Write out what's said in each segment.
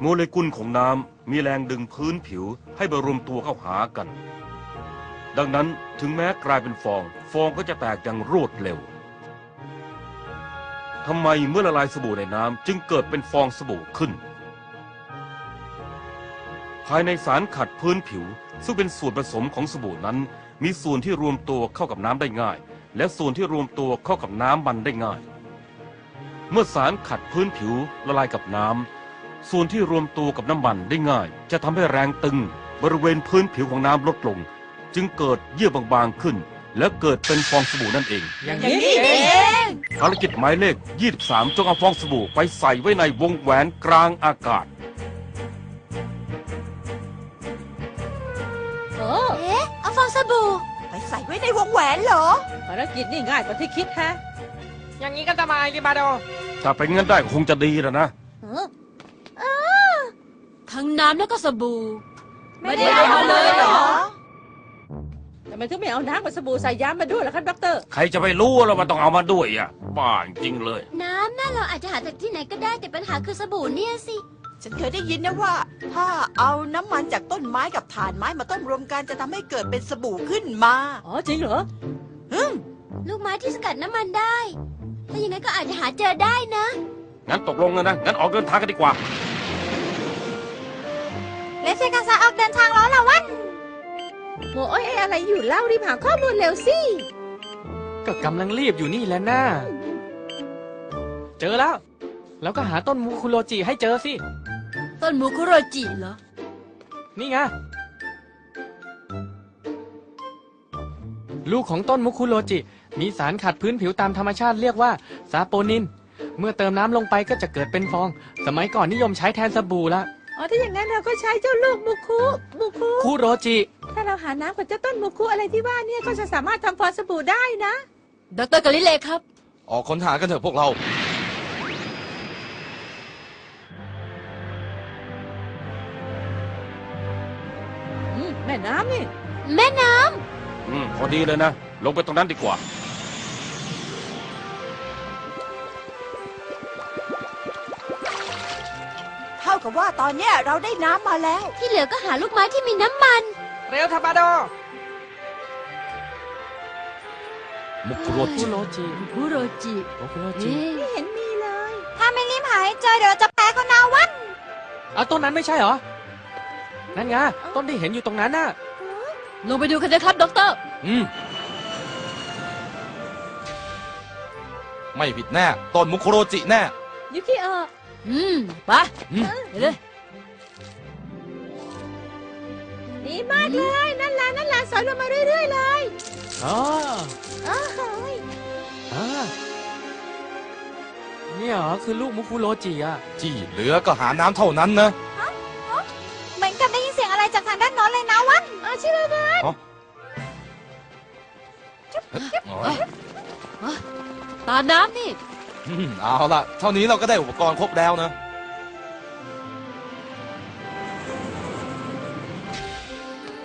โมเลกุลของน้ำมีแรงดึงพื้นผิวให้มารวมตัวเข้าหากัน ดังนั้นถึงแม้กลายเป็นฟอง ฟองก็จะแตกอย่างรวดเร็วทำไมเมื่อละลายสบู่ในน้ำจึงเกิดเป็นฟองสบู่ขึ้น ภายในสารขัดพื้นผิว ซึ่งเป็นส่วนผสมของสบู่นั้น มีส่วนที่รวมตัวเข้ากับน้ำได้ง่าย และส่วนที่รวมตัวเข้ากับน้ำมันได้ง่าย เมื่อสารขัดพื้นผิวละลายกับน้ำ ส่วนที่รวมตัวกับน้ำมันได้ง่าย จะทำให้แรงตึงบริเวณพื้นผิวของน้ำลดลง จึงเกิดเยื่อบางๆขึ้น และเกิดเป็นฟองสบู่นั่นเอง อย่างอย่างนี้นี้เอเองงภารกิจหมายเลข 23 จงเอาฟองสบู่ไปใส่ไว้ในวงแหวนกลางอากาศ โอ้เอ๊ะเอาฟองสบู่ไปใส่ไว้ในวงแหวนเหรอ ภารกิจนี่ง่ายกว่าที่คิดฮะ อย่างนี้ก็สบายดิบาโดถ้าเป็นงั้นได้ก็คงจะดีแล้วนะ เออ ทั้งน้ำแล้วก็สบู่ ไม่ได้เอามาเลยเหรอ ทำไมถึงไม่เอาน้ำกับสบู่ใส่ย้ำมาด้วยล่ะครับด็อกเตอร์ใครจะไปรู้ว่ามันต้องเอามาด้วยอะบ้าจริงเลย น้ำน่ะเราอาจจะหาจากที่ไหนก็ได้แต่ปัญหาคือสบู่เนี่ยสิ ฉันเคยได้ยินนะว่า ถ้าเอาน้ำมันจากต้นไม้กับถ่านไม้มาต้มรวมกันจะทำให้เกิดเป็นสบู่ขึ้นมาอ๋อจริงเหรอ ฮึมลูกไม้ที่สกัดน้ำมันได้ ถ้าอย่างนั้นก็อาจจะหาเจอได้นะ งั้นตกลงกันนะ งั้นออกเดินทางกันดีกว่า เลเซกาซาออกเดินทางแล้วล่ะวันโมโอ้ยอะไรอยู่เล่ารีบหาข้อมูลเร็วสิ ก็กำลังรีบอยู่นี่แหละน้าเจอแล้ว แล้วก็หาต้นมูคุโรจิให้เจอสิ ต้นมูคุโรจิเหรอ นี่ไง ลูกของต้นมุคุโรจิ มีสารขัดพื้นผิวตามธรรมชาติเรียกว่าซาโปนิน เมื่อเติมน้ำลงไปก็จะเกิดเป็นฟอง สมัยก่อนนิยมใช้แทนสบู่ละ อ๋อถ้าอย่างนั้นเราก็ใช้เจ้าลูกมุคุมุคุคุโรจิ ถ้าเราหาน้ำกับเจ้าต้นมุคุอะไรที่ว่าเนี่ยก็จะสามารถทำฟองสบู่ได้นะ ดรกาลิเลครับ ออกค้นหากันเถอะพวกเรา อืมแม่น้ำนี่ แม่น้อืมพอดีเลยนะ ลงไปตรงนั้นดีกว่า กับว่าตอนเนี้ยเราได้น้ำมาแล้วำที่เหลือก็หาลูกไม้ที่มีน้ำมัน เร็วทาบาโดมุกุโรคุจิโรจิมูคุโรจิมุคุโรจิเอ๊ะไม่เห็นมีเลย ถ้าไม่รีบหาให้เจอเดี๋ยวจะแพ้เขานาวันเอาต้นนั้นไม่ใช่เหรอ นั่นไงต้นที่เห็นอยู่ตรงนั้นน่ะ ลงไปดูกันนะครับดรอืม ไม่ผิดแน่ ต้นมุกุโรจิแน่ยุกิเออ อืมไปอืมไปเลย ดีมากเลย นั่นแหละนั่นแหละสอยลงมาเรื่อย ๆ เลยอ๋ออ้าวเฮ้ยอ่าเนี่ยเหรอคือลูกมุคุโรจิอะ ที่เหลือก็หาน้ำเท่านั้นนะเหมือนกับได้ยินเสียงอะไรจากทางด้านโน้นเลยนะวันอาชิระบะอ๋อตาน้ำนี่ อืมเอาล่ะเท่านี้เราก็ได้อุปกรณ์ครบแล้วนะ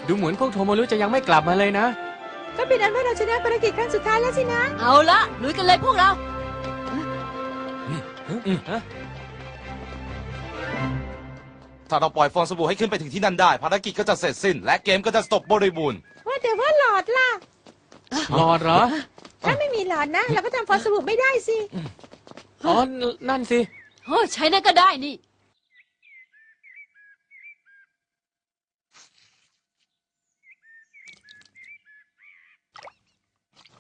ดูเหมือนพวกโทโมรุจะยังไม่กลับมาเลยนะ ก็เป็นอันว่าเราชนะภารกิจครั้งสุดท้ายแล้วสินะ เอาละลุยกันเลยพวกเรา ถ้าเราปล่อยฟองสบู่ให้ขึ้นไปถึงที่นั่นได้ ภารกิจก็จะเสร็จสิ้น และเกมก็จะจบบริบูรณ์ ว่าแต่ว่าหลอดล่ะ หลอดเหรอ ถ้าไม่มีหลอดนะ เราก็ทำฟองสบู่ไม่ได้สิ อ๋อ นั่นสิโอ้ยใช้นั่นก็ได้นี่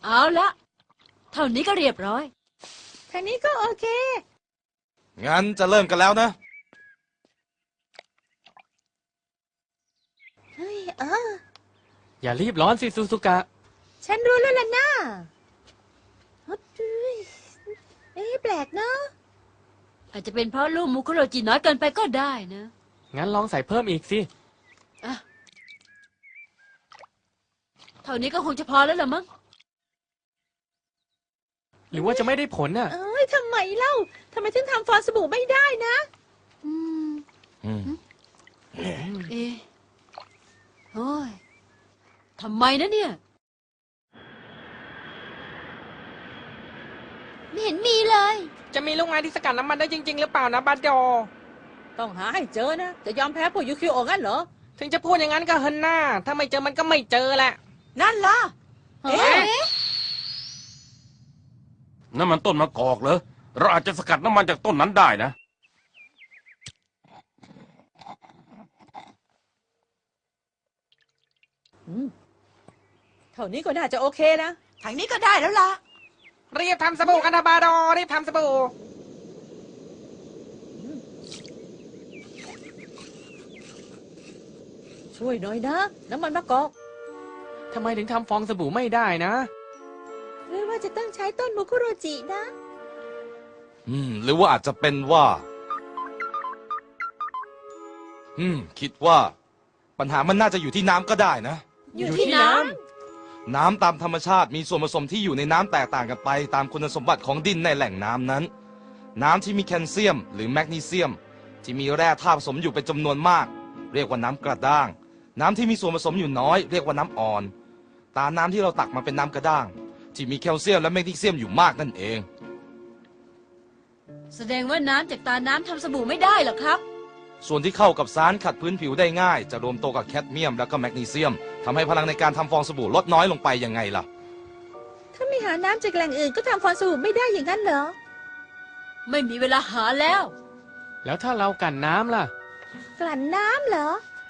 เอาละเท่านี้ก็เรียบร้อย ทางนี้ก็โอเค งั้นจะเริ่มกันแล้วนะ เฮ้ยเอออย่ารีบร้อนสิซูซูกะ ฉันรู้แล้วล่ะนะฮึดเอ้ย เอ๊ะแปลกเนาะอาจจะเป็นเพราะลูกมุคุโรจิน้อยเกินไปก็ได้นะงั้นลองใส่เพิ่มอีกสิเท่านี้ก็คงจะพอแล้วละมั้ง หรือว่าจะไม่ได้ผลน่ะ เอ้ยทำไมเล่าทำไมถึงทำฟองสบู่ไม่ได้นะอืมอืมเอ๊ะโอ้ยทำไมนะเนี่ย ไม่เห็นมีเลย จะมีลูกไม้ที่สกัดน้ำมันได้จริง ๆ หรือเปล่านะบาโดต้องหาให้เจอนะ จะยอมแพ้พวกยูคิโองั้นเหรอ ถึงจะพูดอย่างนั้นก็เฮินหน้า ถ้าไม่เจอมันก็ไม่เจอแหละ นั่นล่ะ เอ๊ะ นั่นมันต้นมะกอกเหรอ เราอาจจะสกัดน้ำมันจากต้นนั้นได้นะเท่านี้ก็น่าจะโอเคนะ ทางนี้ก็ได้แล้วล่ะ รีบทำสบู่กันทบาดอรีบทำสบู่ช่วยหน่อยนะ น้ำมันมะกอกทำไมถึงทำฟองสบู่ไม่ได้นะ หรือว่าจะต้องใช้ต้นมุคุโรจินะ อืม หรือว่าอาจจะเป็นว่า อืม คิดว่า ปัญหามันน่าจะอยู่ที่น้ำก็ได้นะ อยู่ที่น้ น้ำตามธรรมชาติมีส่วนผสมที่อยู่ในน้ำแตกต่างกันไป ตามคุณสมบัติของดินในแหล่งน้ำนั้น น้ำที่มีแคลเซียม หรือแมกนีเซียม ที่มีแร่ธาตุผสมอยู่เป็นจำนวนมาก เรียกว่าน้ำกระด้าง น้ำที่มีส่วนผสมอยู่น้อย เรียกว่าน้ำอ่อน ตาน้ำที่เราตักมาเป็นน้ำกระด้าง ที่มีแคลเซียมและแมกนีเซียมอยู่มากนั่นเอง แสดงว่าน้ำจากตาน้ำทำสบู่ไม่ได้เหรอครับ ส่วนที่เข้ากับสารขัดพื้นผิวได้ง่าย จะรวมตัวกับแคดเมียมและก็แมกนีเซียมทำให้พลังในการทำฟองสบู่ลดน้อยลงไปยังไงล่ะำถ้าไม่หาน้ำจากแหล่งอื่นก็ทำฟองสบู่ไม่ได้อย่างนั้นเหรอ ไม่มีเวลาหาแล้ว แล้วถ้าเรากลั่นน้ำล่ะ กลั่นน้ำเหรอ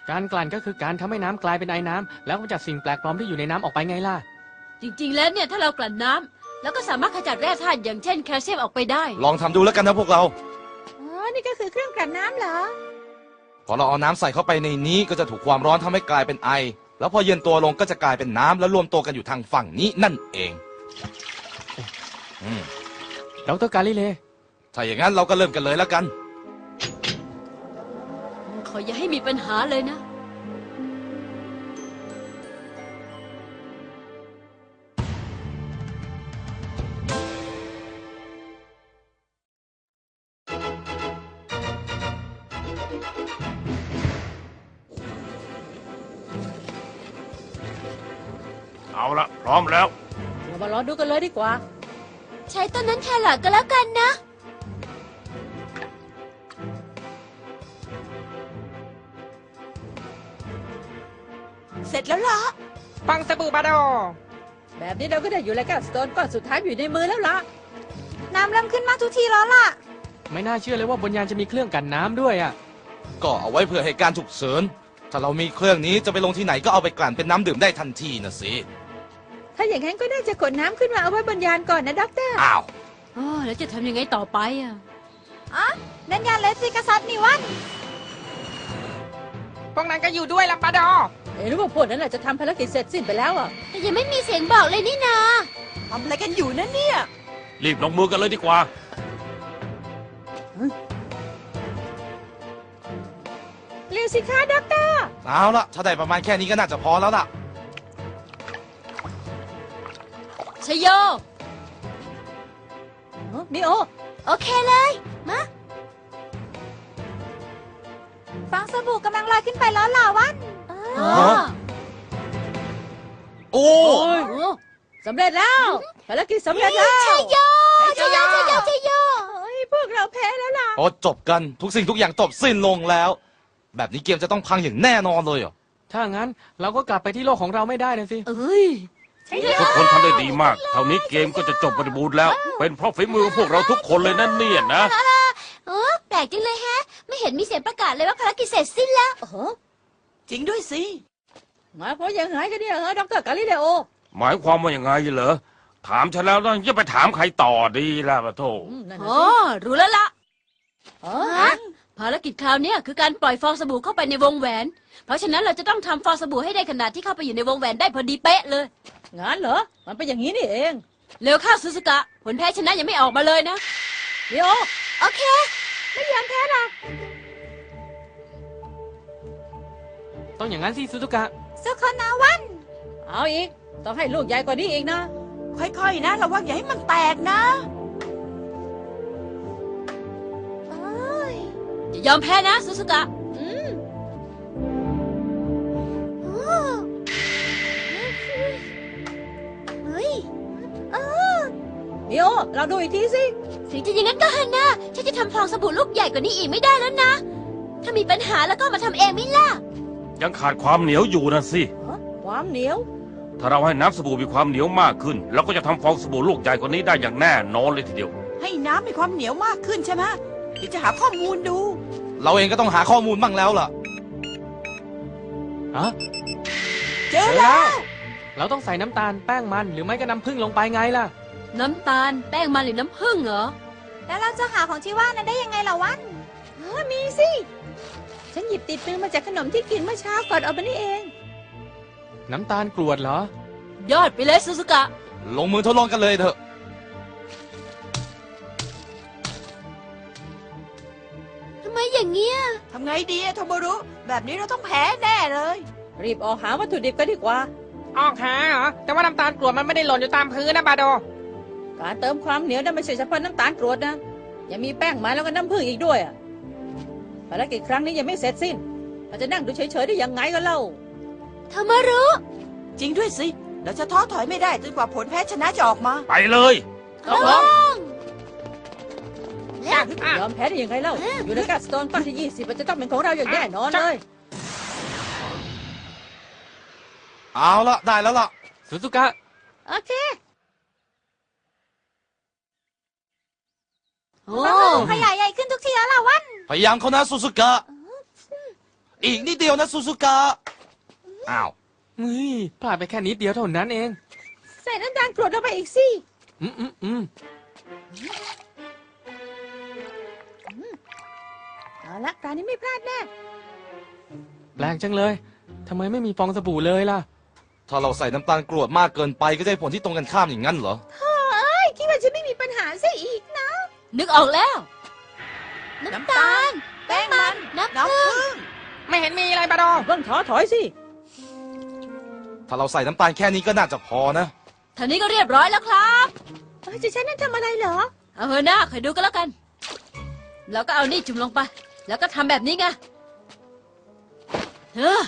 การกลั่นก็คือการทำให้น้ำกลายเป็นไอน้ำแล้วกำจัดสิ่งแปลกปลอมที่อยู่ในน้ำออกไปไงล่ะ จริงๆ แล้วเนี่ยถ้าเรากลั่นน้ำแล้วก็สามารถขจัดแร่ธาตุอย่างเช่นแคลเซียมออกไปได้ ลองทำดูแล้วกันนะพวกเรา อ๋อ นี่ก็คือเครื่องกลั่นน้ำเหรอ พอเราเอาน้ำใส่เข้าไปในนี้ก็จะถูกความร้อนทำให้กลายเป็นไอ แล้วพอเย็นตัวลงก็จะกลายเป็นน้ำแล้วรวมตัวกันอยู่ทางฝั่งนี้นั่นเองอืมดรกาลิเลถ้าอย่างนั้นเราก็เริ่มกันเลยแล้วกัน ขออย่าให้มีปัญหาเลยนะ ร้อมแล้ว เรามารอดูกันเลยดีกว่า ใช้ต้นนั้นแทนหลักก็แล้วกันนะ เสร็จแล้วล่ะฟองสบู่บาดอแบบนี้เราก็ได้อยู่แล้วกันสโตนก้อนสุดท้ายอยู่ในมือแล้วล่ะ น้ำเริ่มขึ้นมากทุกทีแล้วล่ะ ไม่น่าเชื่อเลยว่าบนยานจะมีเครื่องกลั่นน้ำด้วยอะ ก็เอาไว้เผื่อเหตุการณ์ฉุกเฉิน ถ้าเรามีเครื่องนี้จะไปลงที่ไหนก็เอาไปกลั่นเป็นน้ำดื่มได้ทันทีนะสิ ถ้าอย่างนั้นก็น่าจะกดน้ำขึ้นมาเอาไว้บนยานก่อนนะด็อกเตอร์อ้าว อ๋อแล้วจะทำยังไงต่อไปอะนั่นยานเลสซิกษัตริย์นี่วันพวกนั้นก็อยู่ด้วยละบาดอ เอ๊ะหรือว่าพวกนั้นน่ะจะทำภารกิจเสร็จสิ้นไปแล้วอะ แต่ยังไม่มีเสียงบอกเลยนี่นาทำอะไรกันอยู่นะเนี่ย รีบลงมือกันเลยดีกว่า เร็วสิคะด็อกเตอร์เอาละถ้าได้ประมาณแค่นี้ก็น่าจะพอแล้วล่ะ ชโยเอ้ามิโอ โอเคเลยฟางสบู่กำลังลอยขึ้นไปแล้วล่ะวันอ๋อโอ้โอ้ยโอ้สำเร็จแล้วภารกิจสำเร็จแล้วชโยชโยชโยชโยเฮ้ยพวกเราแพ้แล้วล่ะ โอ้จบกันทุกสิ่งทุกอย่างจบสิ้นลงแล้ว แบบนี้เกมจะต้องพังอย่างแน่นอนเลยเหรอ ถ้างั้นเราก็กลับไปที่โลกของเราไม่ได้นะสิ เอ้ย ทุกคนทำได้ดีมาก เท่านี้เกมก็จะจบบริบูรณ์แล้ว เป็นเพราะฝีมือของพวกเราทุกคนเลยนั่นเนี่ยนะเออแปลกจังเลยแฮะ ไม่เห็นมีเสียงประกาศเลยว่าภารกิจเสร็จสิ้นแล้ว โอ้โหจริงด้วยสิหมายความยังไงกันเนี่ยเหรอด็อกเตอร์กาลิเลโอ หมายความว่าอย่างไงเหรอ ถามฉันแล้วนะจะไปถามใครต่อดีล่ะปะโถอืมนั่นอ๋น่ะอสิรู้แล้วล่ะ อ๋อฮะ ภารกิจคราวเนี้ยคือการปล่อยฟองสบู่เข้าไปในวงแหวน เพราะฉะนั้นเราจะต้องทำฟองสบู่ให้ได้ขนาดที่เข้าไปอยู่ในวงแหวนได้พอดีเป๊ะเลยงั้นเหรอ มันเป็นอย่างนี้นี่เองเร็วเข้าซูสกะ ผลแพ้ชนะยังไม่ออกมาเลยนะมิโอโอเคต้องอย่างนั้นสิซูซูกะ สุคนาวัน เอาอีก ต้องให้ลูกใหญ่กว่านี้อีกนะ ค่อยๆนะ ระวังอย่าให้มันแตกนะ ย่ายอมแพ้นะซูสกะอืมเฮ้ยมิโอเราดูอีกทีสิ ถึงจะอย่างนั้นก็เถอะนะฉันจะทำฟองสบู่ลูกใหญ่กว่านี้อีกไม่ได้แล้วนะ ถ้ามีปัญหาแล้วก็มาทำเองไม่ล่ะยังขาดความเหนียวอยู่นะสิ ความเหนียว ถ้าเราให้น้ำสบู่มีความเหนียวมากขึ้นเราก็จะทำฟองสบู่ลูกใหญ่กว่านี้ได้อย่างแน่นอนเลยทีเดียว ให้น้ำมีความเหนียวมากขึ้นใช่ไหมเดี๋ยวจะหาข้อมูลดู เราเองก็ต้องหาข้อมูลบ้างแล้วล่ะอะเจอแล้ว เราต้องใส่น้ำตาลแป้งมันหรือไม่ก็น้ำผึ้งลงไปไงล่ะ น้ำตาลแป้งมันหรือน้ำผึ้งเหรอ แล้วเราจะหาของที่ว่านั้นได้ยังไงล่ะวันอ๋อมีสิ ฉันหยิบติดมือมาจากขนมที่กินเมื่อเช้าก่อนเอาไปนี่เอง น้ำตาลกรวดเหรอ ยอดไปเลยซูซูกะ ลงมือทดลองกันเลยเถอะ อย่างเงี้ยทำไงดีอะโทโมรุ แบบนี้เราต้องแพ้แน่เลย รีบออกหาวัตถุดิบกันดีกว่า ออกหาเหรอ แต่ว่าน้ำตาลกรวดมันไม่ได้หล่นอยู่ตามพื้นนะบาโด การเติมความเหนียวนั้นไม่ใช่เฉพาะน้ำตาลกรวดนะ ยังมีแป้งมันแล้วก็น้ำผึ้งอีกด้วยอะภารกิจครั้งนี้ยังไม่เสร็จสิ้นเราจะนั่งดูเฉยๆได้ยังไงกันเล่าทามารุ จริงด้วยสิ เราจะท้อถอยไม่ได้จนกว่าผลแพ้ชนะจะออกมา ไปเลยระวังยอมแพ้ได้ยังไงเล่า อยู่ในกาสโตนก้อนที่ 20 มันจะต้องเป็นของเราอย่างแน่นอนเลย เอาละได้แล้วล่ะ สุสุกะ โอเค โอ้ขยายใหญ่ขึ้นทุกทีแล้วล่ะวัน พยายามเขานะซูซูกะ อีกนิดเดียวนะซูซูกะ อ้าว เฮ้ยพลาดไปแค่นิดเดียวเท่านั้นเอง ใส่น้ำตาลกรวดลงไปอีกสิ อืมอืมอืม ละการนี้ไม่พลาดแน่แปลกจังเลยทำไมไม่มีฟองสบู่เลยล่ะ ถ้าเราใส่น้ำตาลกรวดมากเกินไปก็ได้ผลที่ตรงกันข้ามอย่างนั้นเหรอไม่คิดว่าจะไม่มีปัญหาซะอีกนะ นึกออกแล้ว น้ำตาล แป้งมัน น้ำผึ้งไม่เห็นมีอะไรบาโดเพิ่งถอถอยสิ ถ้าเราใส่น้ำตาลแค่นี้ก็น่าจะพอนะท่านี้ก็เรียบร้อยแล้วครับ เอ้ยจะใช้นั่นทำอะไรเหรอ เอาเถอะนะคอยดูก็แล้วกัน แล้วก็เอานี่จุ่มลงไป แล้วก็ทำแบบนี้ไงเออ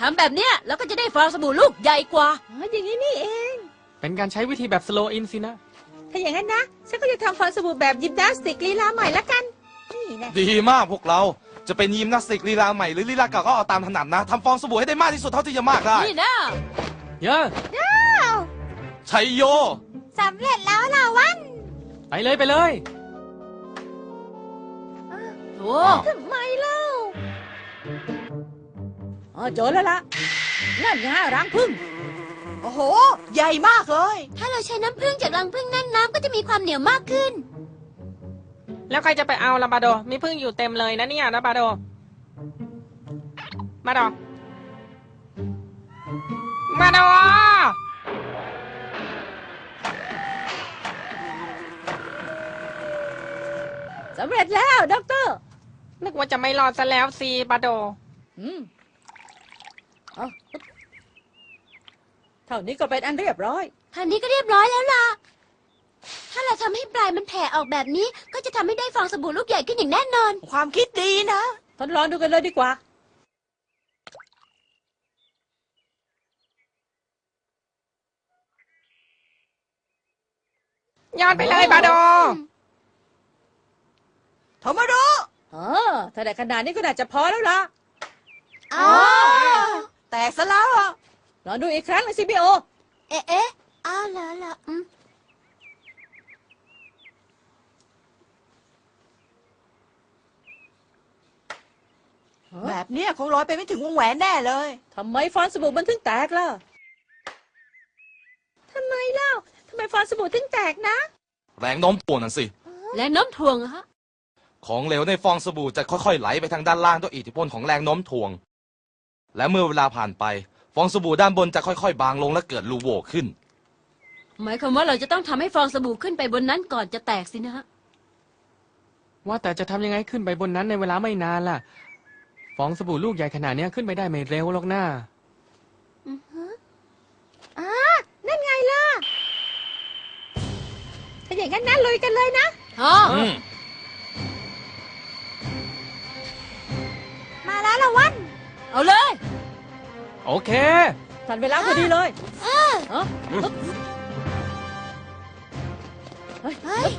ทำแบบเนี้ยแล้วก็จะได้ฟองสบู่ลูกใหญ่กว่า อ๋ออย่างนี้นี่เอง เป็นการใช้วิธีแบบสโลอินสินะ ถ้าอย่างนั้นนะ ฉันก็จะทำฟองสบู่แบบยิมนาสติกลีลาใหม่ละกัน นี่นะดีมากพวกเรา จะเป็นยิมนาสติกลีลาใหม่หรือลีลาเก่าก็เอาตามถนัดนะทำฟองสบู่ให้ได้มากที่สุดเท่าที่จะมากได้ นี่นะเยอะชัยโย สำเร็จแล้วล่ะวัน ไปเลยไปเลย โอ้ทำไมเล่าอ๋อเจอแล้วล่ะ นั่นไงรังพึ่ง โอ้โห ใหญ่มากเลย ถ้าเราใช้น้ำผึ้งจากรังผึ้งนั่นน้ำก็จะมีความเหนียวมากขึ้น แล้วใครจะไปเอาละบาโด มีพึ่งอยู่เต็มเลยนะเนี่ยนะบาโดบาโดบาโดสำเร็จแล้วด็อกเตอร์ นึกว่าจะไม่รอดซะแล้วสิบาโด อืมเอาเท่านี้ก็เป็นอันเรียบร้อยท่านี้ก็เรียบร้อยแล้วล่ะ ถ้าเราทำให้ปลายมันแผ่ออกแบบนี้ ก็จะทำให้ได้ฟองสบู่ลูกใหญ่ขึ้นอย่างแน่นอน ความคิดดีนะ ทดลองดูกันเลยดีกว่า ยอดไปเลยบาโด โทโมรุ เออถ้าได้ขนาดนี้ก็น่าจะพอแล้วล่ะอ๋อแตกซะแล้วอะลองดูอีกครั้งเลยสิพี่โอ เอ๊ะเอ๊ะอ้าวเหรอเหรออืมแบบเนี้ยคงลอยไปไม่ถึงวงแหวนแน่เลย ทำไมฟองสบู่มันถึงแตกล่ะทำไมเล่าทำไมฟองสบู่ถึงแตกนะ แรงโน้มถ่วงนั่นสิแรงโน้มถ่วงเหรอฮะ ของเหลวในฟองสบู่จะค่อยๆไหลไปทางด้านล่างด้วยอิทธิพลของแรงโน้มถ่วง และเมื่อเวลาผ่านไป ฟองสบู่ด้านบนจะค่อยๆ บางลงและเกิดรูโหว่ขึ้น หมายความว่าเราจะต้องทำให้ฟองสบู่ขึ้นไปบนนั้นก่อนจะแตกสินะฮะว่าแต่จะทำยังไงขึ้นไปบนนั้นในเวลาไม่นานล่ะ ฟองสบู่ลูกใหญ่ขนาดเนี้ยขึ้นไปได้ไม่เร็วหรอกนะนั่นไงล่ะ ถ้าอย่างนั้นนะลุยกันเลยนะ อ๋อ อืมาละวัน เอาเลย โอเคสั่นเวล้าพอดีเลยเออเอ้าเฮ้ยเฮ้ย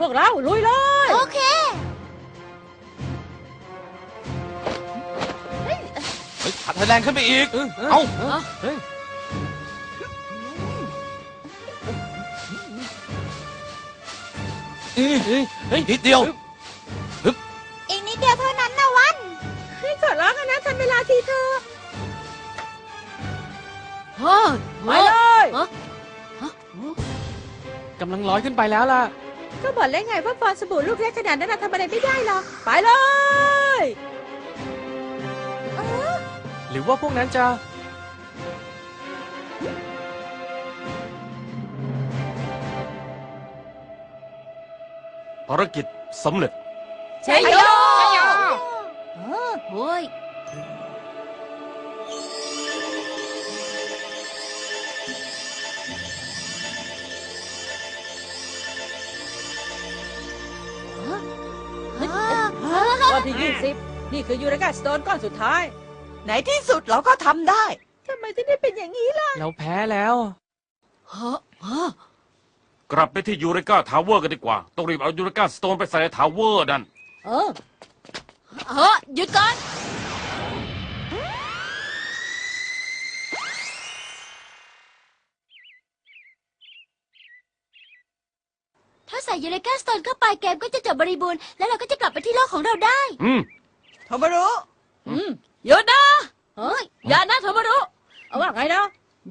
พวกเราลุยเลย โอเคเฮ้ยขัดแรงขึ้นไปอีก เอ้าเฮ้ยเฮ้ยนิดเดียว ทันเวลาทีเธอเฮ้ยไปเลยกำลังลอยขึ้นไปแล้วล่ะ ก็บอกแล้วไงว่าฟองสบู่ลูกเล็กขนาดนั้นนะทำอะไรไม่ได้หรอกไปเลยหรือว่าพวกนั้นจะ ภารกิจสำเร็จ ใช่โยโอ้ย ที่ยี่สิบนี่คือยูเรกาสโตนก้อนสุดท้ายในที่สุดเราก็ทำได้ทำไมถึงได้เป็นอย่างนี้ล่ะเราแพ้แล้วเฮ้อเฮ้อกลับไปที่ยูเรกาทาวเวอร์กันดีกว่า ต้องรีบเอายูเรกาสโตนไปใส่ในทาวเวอร์นั่นเออเฮ้อหยุดก่อน ยูเลกาสโตนเข้าไปเกมก็จะจบบริบูรณ์แล้วเราก็จะกลับไปที่โลกของเราได้อืมโทมารุอืมหยุดนะเฮ้ยอย่านะโทมารุเอาว่าไงนะ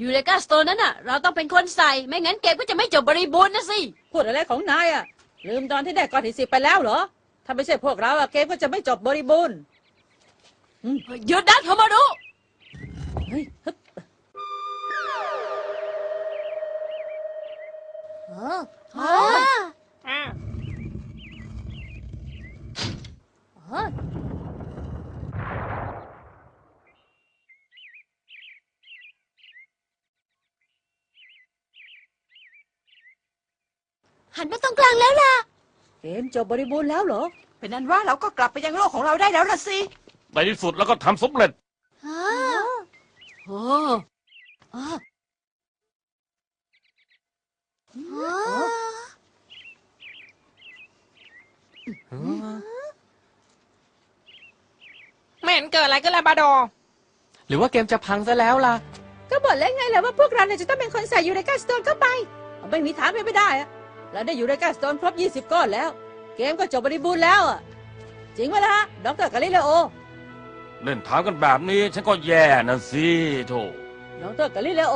ยูเลกาสโตนนั้นน่ะ เราต้องเป็นคนใส่ไม่งั้นเกมก็จะไม่จบบริบูรณ์นะสิพูดอะไรของนายอะ ลืมตอนที่ได้ก้อนที่สิบไปแล้วเหรอ ถ้าไม่ใช่พวกเราอะเกมก็จะไม่จบบริบูรณ์หยุดนะโทมารุเฮ้ยฮึบ ลางแล้วล่ะ เกมจบบริบูรณ์แล้วเหรอ เป็นนั้นว่าเราก็กลับไปยังโลกของเราได้แล้วละสิ ในที่สุดแล้วก็ทำสำเร็จโอ้ไม่เห็นเกิดอะไรก็ลาบาโดหรือว่าเกมจะพังซะแล้วล่ะ ก็บอกแล้วไงแหละว่าพวกเราเนี่ยจะต้องเป็นคนใส่ยูเรกาสโตนเข้าไปเอาไม่มีทางเป็นไม่ได้อะ เราได้ยูเรกาสโตนครบ 20 ก้อนแล้ว เกมก็จบบริบูรณ์แล้วอะจริงไหมล่ะฮะดรกาลิเลโอเล่นถามกันแบบนี้ฉันก็แย่นะสิโถดรกาลิเลโอ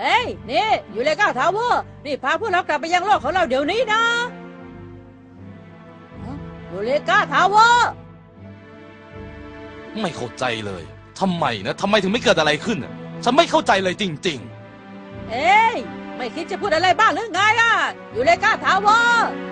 เฮ้ย นี่ยูเรกาทาวเวอร์นี่พาพวกเรากลับไปยังโลกของเราเดี๋ยวนี้นะฮะยูเรกาทาวเวอร์ไม่เข้าใจเลยทำไมนะทำไมถึงไม่เกิดอะไรขึ้นน่ะฉันไม่เข้าใจเลยจริงเอ้ย ไม่คิดจะพูดอะไรบ้างหรือไงล่ะ อยู่เลยกาทาวเวอร์